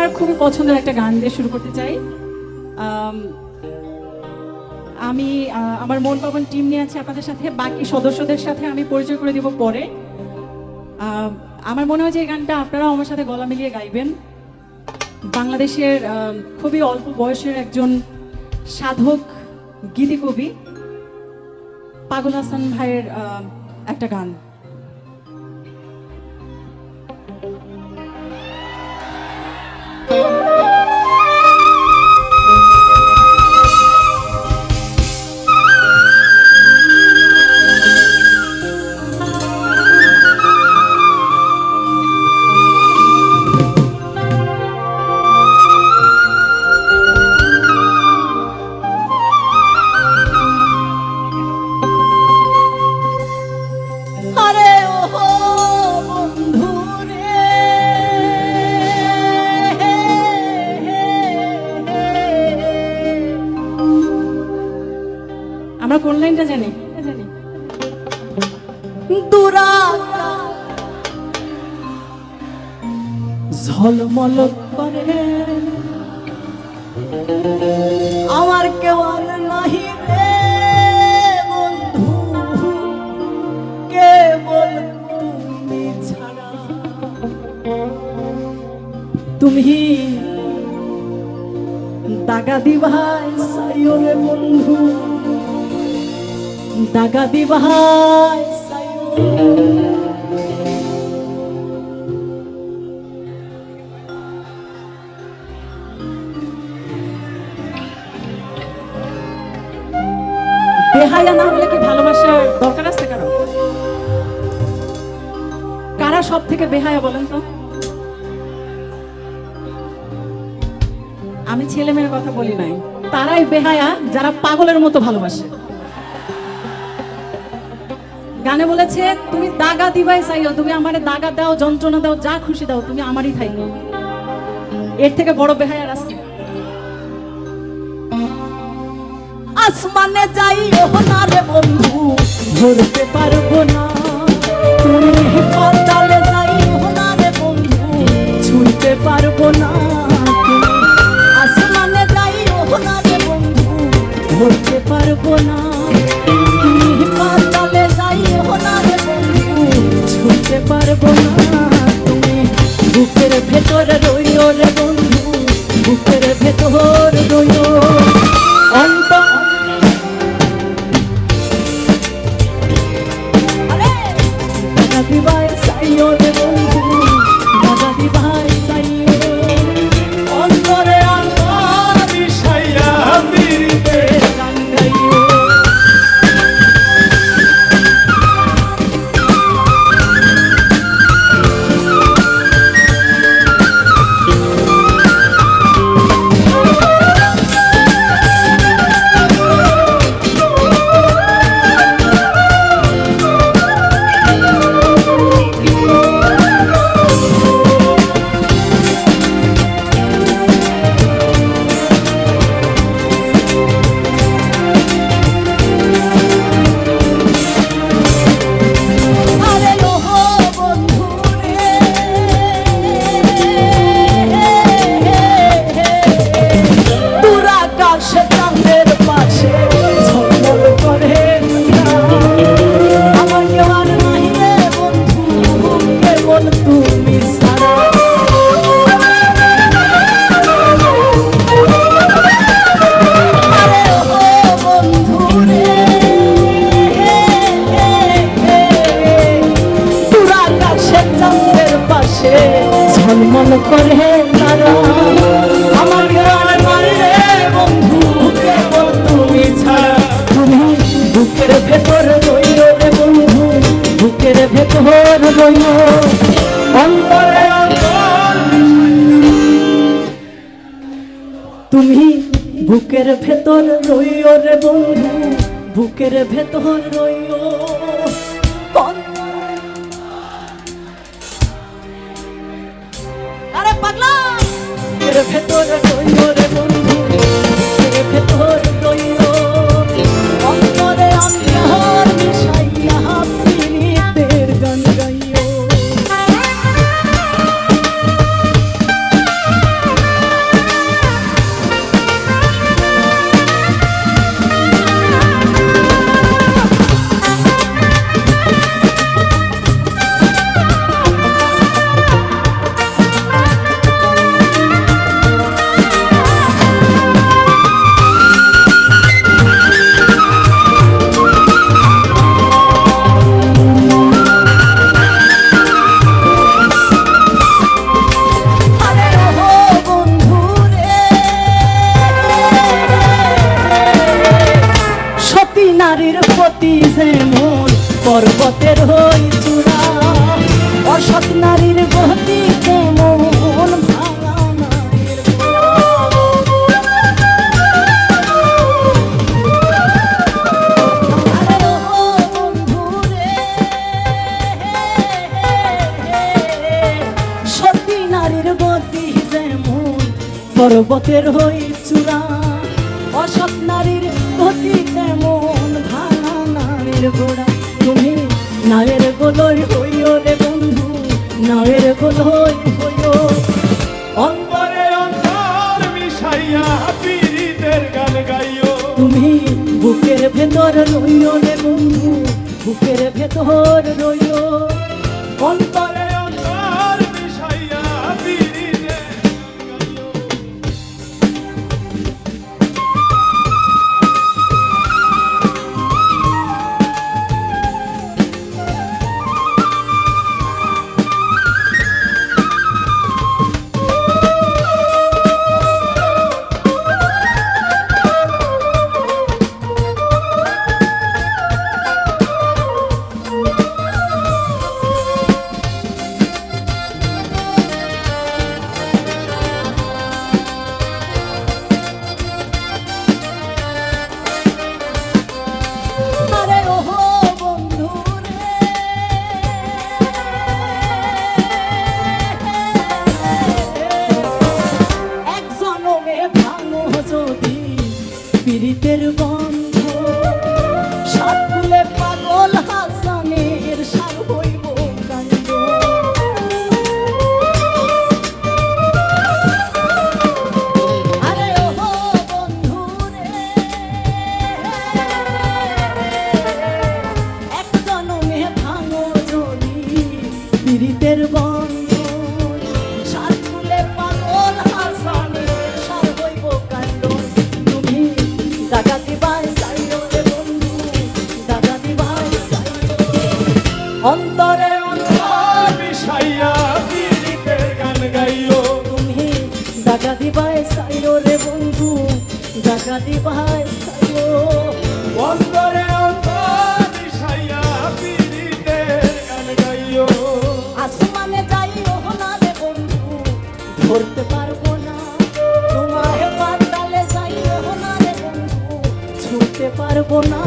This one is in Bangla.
আমার খুবই পছন্দের একটা গান দিয়ে শুরু করতে চাই। আমি আমার মন পাবন টিম নিয়ে আছে আপনাদের সাথে, বাকি সদস্যদের সাথে আমি পরিচয় করে দিব পরে। আমার মনে হয় যে এই গানটা আপনারাও আমার সাথে গলা মিলিয়ে গাইবেন। বাংলাদেশের খুবই অল্প বয়সের একজন সাধক, গীতিকবি, পাগল হাসান ভাইয়ের একটা গান। ঝলমল করে। আমার কেউ আর নাহি রে বন্ধু। কেবল তুমি ছাড়া। তুমি দাগা দিভাই সাইও রে বন্ধু। দাগা সাইও বেহায়া না কারা? সব থেকে বেহায়া বলেন তো? আমি ছেলে মেয়ের কথা বলি নাই। তারাই বেহায়া যারা পাগলের মতো ভালোবাসে। গানে বলেছে, তুমি দাগা দিবাই চাইও তুমি আমারে দাগা দাও, যন্ত্রণা দাও, যা খুশি দাও, তুমি আমারই থাইকো এর থেকে বড় বেহায়ার আছে আসমানে যাই না রে বন্ধু, ধরতে পারব না। তুমি পাতালে যাই না রে বন্ধু ছুঁতে পারব না। আসমানে যাই না রে বন্ধু, ধরতে পারব না। পারব না তুমি। বুকের ভেতর রইও রে বন্ধু বুকের ভেতর রইও রইও রে বন্ধু বুকের ভেতর রইও। কোন- আরে পাগলা! ভেতর রইও পর্বতের হই চূড়া অসৎ নারীর গতি তেমন ভাঙা নারীর গোড়া তুমি নায়ের গোলই হইও রে বন্ধু নায়ের গোলই হইও। অন্তরে অন্তর মিশাইয়া পীড়িতের গান গাইও। তুমি বুকের ভেতর রইও রে বন্ধু বুকের ভেতর রইও। অন্তর দাগা দিবাই চাইও রে বন্ধু দাগা দিবাই চাইও অন্তরে অন্তর মিশাইয়া পীড়িতের গান গাইও। আসমানে যাইও না রে বন্ধু ধরতে পারব না। তোমায় পাতালে যাইও না রে বন্ধু ছুটতে পারব না।